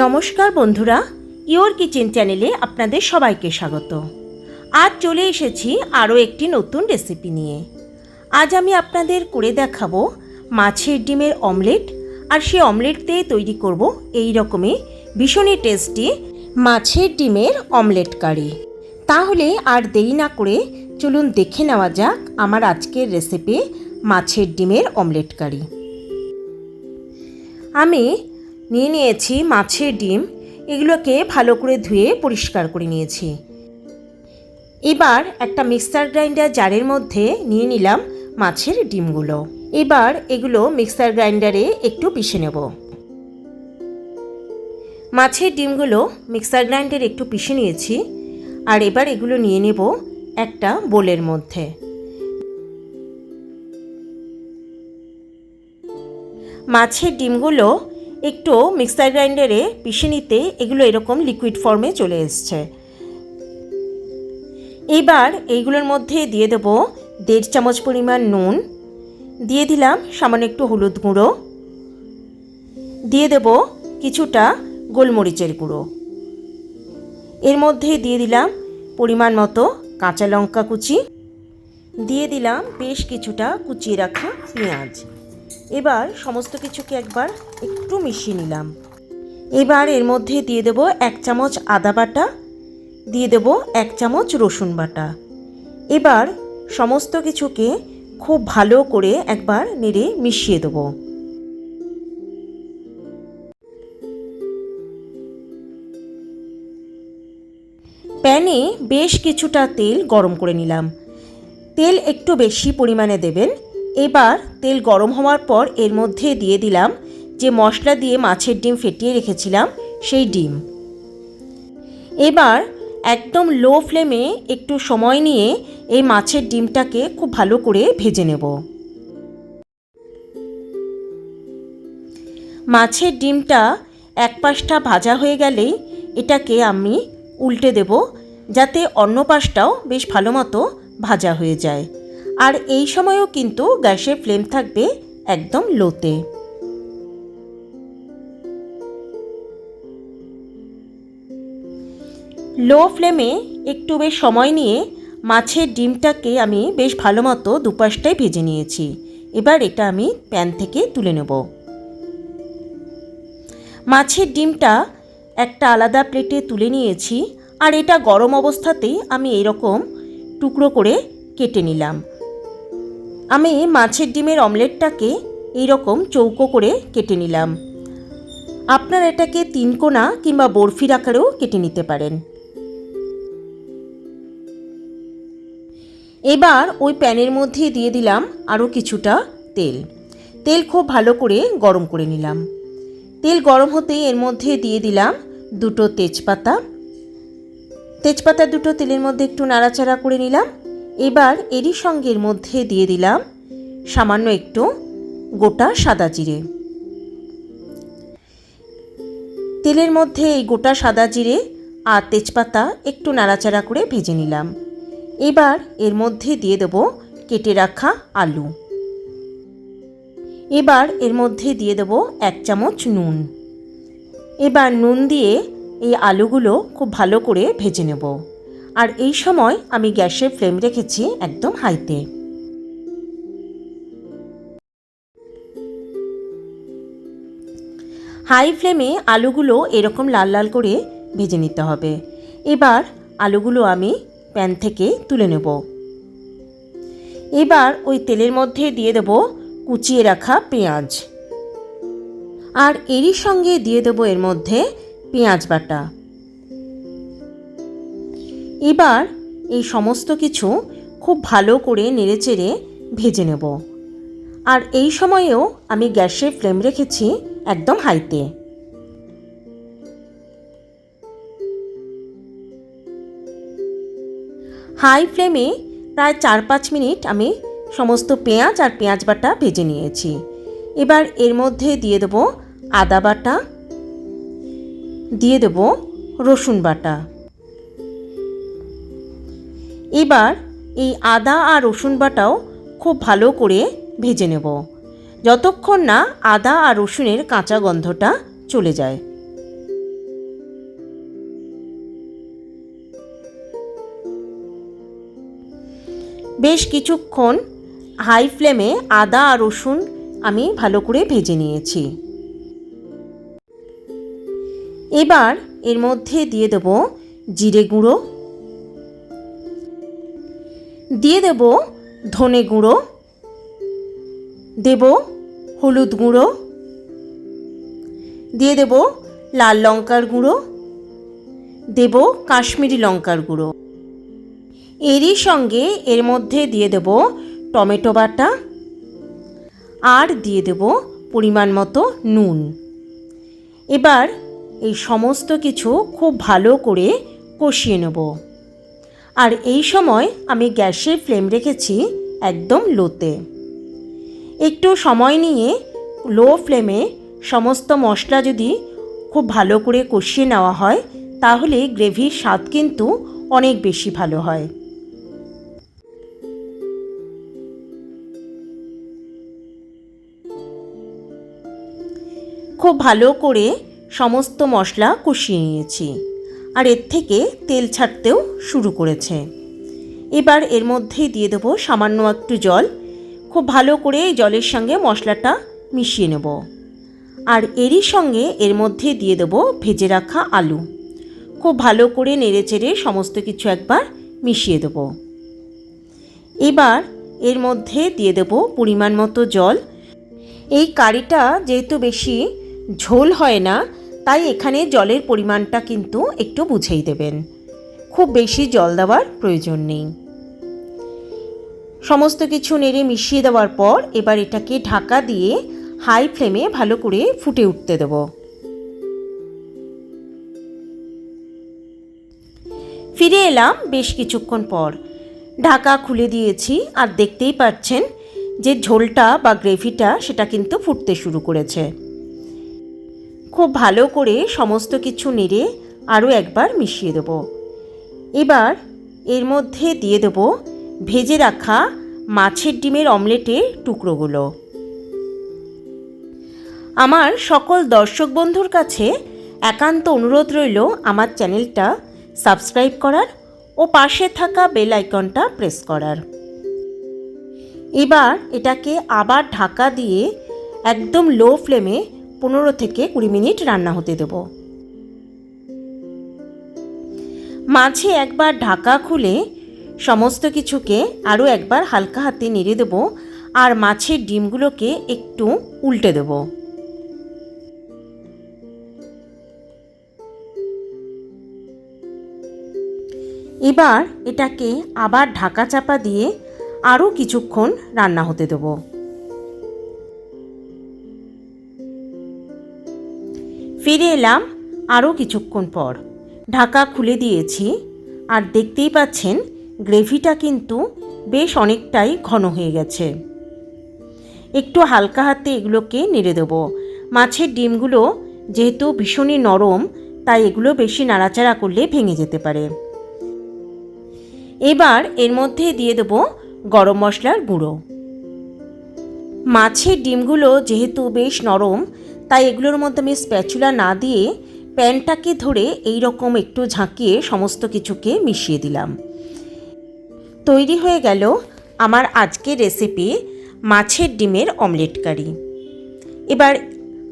নমস্কার বন্ধুরা your kitchen চ্যানেলে আপনাদের সবাইকে স্বাগত। আজ চলে এসেছি আরও একটি নতুন রেসিপি নিয়ে। আজ আমি আপনাদের করে দেখাবো মাছের ডিমের অমলেট, আর সেই অমলেট দিয়ে তৈরি করব এই রকমই ভীষণই টেস্টি মাছের ডিমের অমলেট কারি। তাহলে আর দেরি না করে চলুন দেখে নেওয়া যাক আমার আজকের রেসিপি মাছের ডিমের অমলেট কারি। আমি নিয়ে নিয়েছি মাছের ডিম। এগুলোকে ভালো করে ধুয়ে পরিষ্কার করে নিয়েছি। এবার একটা মিক্সার গ্রাইন্ডার জারের মধ্যে নিয়ে নিলাম মাছের ডিমগুলো। এবার এগুলো মিক্সার গ্রাইন্ডারে একটু পিষে নেব। মাছের ডিমগুলো মিক্সার গ্রাইন্ডারে একটু পিষে নিয়েছি। আর এবার এগুলো নিয়ে নেব একটা বোলের মধ্যে। মাছের ডিমগুলো একটু মিক্সার গ্রাইন্ডারে পিষে নিতে এগুলো এরকম লিকুইড ফর্মে চলে এসছে। এবার এইগুলোর মধ্যে দিয়ে দেব দেড় চামচ পরিমাণ নুন, দিয়ে দিলাম সামান্য একটু হলুদ গুঁড়ো, দিয়ে দেব কিছুটা গোলমরিচের গুঁড়ো। এর মধ্যে দিয়ে দিলাম পরিমাণ মতো কাঁচা লঙ্কা কুচি, দিয়ে দিলাম বেশ কিছুটা কুচিয়ে রাখা পেঁয়াজ। এবার সমস্ত কিছুকে একবার একটু মিশিয়ে নিলাম। এবার এর মধ্যে দিয়ে দেব এক চামচ আদা বাটা, দিয়ে দেব এক চামচ রসুন বাটা। এবার সমস্ত কিছুকে খুব ভালো করে একবার নেড়ে মিশিয়ে দেব। প্যানে বেশ কিছুটা তেল গরম করে নিলাম। তেল একটু বেশি পরিমাণে দেবেন। এবার তেল গরম হওয়ার পর এর মধ্যে দিয়ে দিলাম যে মশলা দিয়ে মাছের ডিম ফেটিয়ে রেখেছিলাম, সেই ডিম। এবার একদম লো ফ্লেমে একটু সময় নিয়ে এই মাছের ডিমটাকে খুব ভালো করে ভেজে নেব। মাছের ডিমটা এক পাশটা ভাজা হয়ে গেলেই এটাকে আমি উল্টে দেব, যাতে অন্য পাশটাও বেশ ভালো মতো ভাজা হয়ে যায়। আর এই সময়ও কিন্তু গ্যাসের ফ্লেম থাকবে একদম লোতে। লো ফ্লেমে একটু বেশ সময় নিয়ে মাছের ডিমটাকে আমি বেশ ভালো মতো দুপাশটায় ভেজে নিয়েছি। এবার এটা আমি প্যান থেকে তুলে নেব। মাছের ডিমটা একটা আলাদা প্লেটে তুলে নিয়েছি আর এটা গরম অবস্থাতেই আমি এরকম টুকরো করে কেটে নিলাম। আমি মাছের ডিমের অমলেটটাকে এইরকম চৌকো করে কেটে নিলাম। আপনারা এটাকে তিন কোনা কিংবা বরফির আকারেও কেটে নিতে পারেন। এবার ওই প্যানের মধ্যে দিয়ে দিলাম আরও কিছুটা তেল। তেল খুব ভালো করে গরম করে নিলাম। তেল গরম হতে এর মধ্যে দিয়ে দিলাম দুটো তেজপাতা। তেজপাতা দুটো তেলের মধ্যে একটু নাড়াচাড়া করে নিলাম। এবার এরই সঙ্গের মধ্যে দিয়ে দিলাম সামান্য একটু গোটা সাদা জিরে। তেলের মধ্যে এই গোটা সাদা জিরে আর তেজপাতা একটু নাড়াচাড়া করে ভেজে নিলাম। এবার এর মধ্যে দিয়ে দেব কেটে রাখা আলু। এবার এর মধ্যে দিয়ে দেব এক চামচ নুন। এবার নুন দিয়ে এই আলুগুলো খুব ভালো করে ভেজে নেব। আর এই সময় আমি গ্যাসের ফ্লেম রেখেছি একদম হাইতে। হাই ফ্লেমে আলুগুলো এরকম লাল লাল করে ভেজে নিতে হবে। এবার আলুগুলো আমি প্যান থেকে তুলে নেব। এবার ওই তেলের মধ্যে দিয়ে দেব কুচিয়ে রাখা পেঁয়াজ। আর এরই সঙ্গে দিয়ে দেব এর মধ্যে পেঁয়াজ বাটা। এবার এই সমস্ত কিছু খুব ভালো করে নেড়েচেড়ে ভেজে নেব। আর এই সময়েও আমি গ্যাসের ফ্লেম রেখেছি একদম হাইতে। হাই ফ্লেমে প্রায় চার পাঁচ মিনিট আমি সমস্ত পেঁয়াজ আর পেঁয়াজ বাটা ভেজে নিয়েছি। এবার এর মধ্যে দিয়ে দেব আদা বাটা, দিয়ে দেব রসুন বাটা। এবার এই আদা আর রসুন বাটাও খুব ভালো করে ভেজে নেব। যতক্ষণ না আদা আর রসুনের কাঁচা গন্ধটা চলে যায়। বেশ কিছুক্ষণ হাই ফ্লেমে আদা আর রসুন আমি ভালো করে ভেজে নিয়েছি। এবার এর মধ্যে দিয়ে দেব জিরে গুঁড়ো দিয়ে দেব ধনে গুঁড়ো, দেব হলুদ গুঁড়ো, দিয়ে দেব লাল লঙ্কার গুঁড়ো, দেব কাশ্মীরি লঙ্কার গুঁড়ো। এরই সঙ্গে এর মধ্যে দিয়ে দেব টমেটো বাটা আর দিয়ে দেব পরিমাণ মতো নুন। এবার এই সমস্ত কিছু খুব ভালো করে কষিয়ে নেব। আর এই সময় আমি গ্যাসের ফ্লেম রেখেছি একদম লোতে। একটু সময় নিয়ে লো ফ্লেমে সমস্ত মশলা যদি খুব ভালো করে কষিয়ে নেওয়া হয়, তাহলে গ্রেভির স্বাদ কিন্তু অনেক বেশি ভালো হয়। খুব ভালো করে সমস্ত মশলা কষিয়ে নিয়েছি। আর এর থেকে তেল ছাড়তেও শুরু করেছে। এবার এর মধ্যেই দিয়ে দেবো সামান্য একটু জল। খুব ভালো করে জলের সঙ্গে মশলাটা মিশিয়ে নেব। আর এরই সঙ্গে এর মধ্যে দিয়ে দেবো ভেজে রাখা আলু। খুব ভালো করে নেড়ে চেড়ে সমস্ত কিছু একবার মিশিয়ে দেব। এবার এর মধ্যে দিয়ে দেব পরিমাণ মতো জল। এই কারিটা যেহেতু বেশি ঝোল হয় না তাই এখানে জলের পরিমাণটা কিন্তু একটু বুঝেই দেবেন। খুব বেশি জল দেওয়ার প্রয়োজন নেই। সমস্ত কিছু নেড়ে মিশিয়ে দেওয়ার পর এবার এটাকে ঢাকা দিয়ে হাই ফ্লেমে ভালো করে ফুটে উঠতে দেব। ফিরে এলাম বেশ কিছুক্ষণ পর। ঢাকা খুলে দিয়েছি আর দেখতেই পাচ্ছেন যে ঝোলটা বা গ্রেভিটা সেটা কিন্তু ফুটতে শুরু করেছে। খুব ভালো করে সমস্ত কিছু নেড়ে আরও একবার মিশিয়ে দেব। এবার এর মধ্যে দিয়ে দেব ভেজে রাখা মাছের ডিমের অমলেটের টুকরোগুলো। আমার সকল দর্শক বন্ধুর কাছে একান্ত অনুরোধ রইল আমার চ্যানেলটা সাবস্ক্রাইব করার ও পাশে থাকা বেল আইকনটা প্রেস করার। এবার এটাকে আবার ঢাকা দিয়ে একদম লো ফ্লেমে পনেরো থেকে কুড়ি মিনিট রান্না হতে দেব। মাঝে একবার ঢাকা খুলে সমস্ত কিছুকে আরও একবার হালকা হাতে নেড়ে দেবো আর মাছের ডিমগুলোকে একটু উল্টে দেব। এবার এটাকে আবার ঢাকা চাপা দিয়ে আরও কিছুক্ষণ রান্না হতে দেবো। ফিরে এলাম আরও কিছুক্ষণ পর। ঢাকা খুলে দিয়েছি আর দেখতেই পাচ্ছেন গ্রেভিটা কিন্তু বেশ অনেকটাই ঘন হয়ে গেছে। একটু হালকা হাতে এগুলোকে নেড়ে দেবো। মাছের ডিমগুলো যেহেতু ভীষণই নরম, তাই এগুলো বেশি নাড়াচাড়া করলে ভেঙে যেতে পারে। এবার এর মধ্যে দিয়ে দেবো গরম মশলার গুঁড়ো। মাছের ডিমগুলো যেহেতু বেশ নরম তাই এগুলোর মধ্যে আমি স্প্যাচুলা না দিয়ে প্যানটাকে ধরে এই রকম একটু ঝাঁকিয়ে সমস্ত কিছুকে মিশিয়ে দিলাম। তৈরি হয়ে গেল আমার আজকের রেসিপি মাছের ডিমের অমলেট কারি। এবার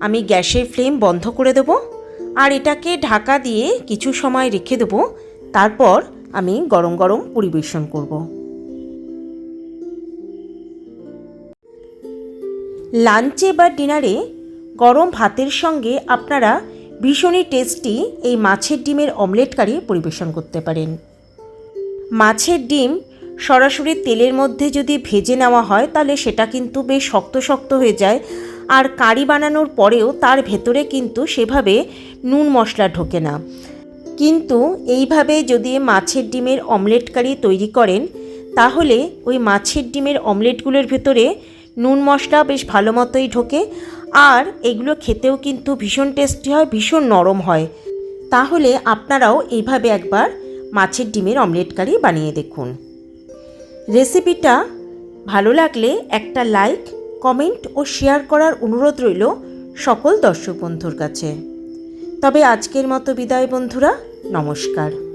আমি গ্যাসের ফ্লেম বন্ধ করে দেবো আর এটাকে ঢাকা দিয়ে কিছু সময় রেখে দেবো। তারপর আমি গরম গরম পরিবেশন করব। লাঞ্চে বা ডিনারে গরম ভাতের সঙ্গে আপনারা ভীষণই টেস্টি এই মাছের ডিমের অমলেট কারি পরিবেশন করতে পারেন। মাছের ডিম সরাসরি তেলের মধ্যে যদি ভেজে নেওয়া হয়, তাহলে সেটা কিন্তু বেশ শক্ত শক্ত হয়ে যায়। আর কারি বানানোর পরেও তার ভেতরে কিন্তু সেভাবে নুন মশলা ঢোকে না। কিন্তু এইভাবে যদি মাছের ডিমের অমলেট কারি তৈরি করেন, তাহলে ওই মাছের ডিমের অমলেটগুলোর ভেতরে নুন মশলা বেশ ভালো মতোই ঢোকে। আর এগুলো খেতেও কিন্তু ভীষণ টেস্টি হয়, ভীষণ নরম হয়। তাহলে আপনারাও এইভাবে একবার মাছের ডিমের অমলেট কারি বানিয়ে দেখুন। রেসিপিটা ভালো লাগলে একটা লাইক কমেন্ট ও শেয়ার করার অনুরোধ রইল সকল দর্শক বন্ধুর কাছে। তবে আজকের মতো বিদায় বন্ধুরা, নমস্কার।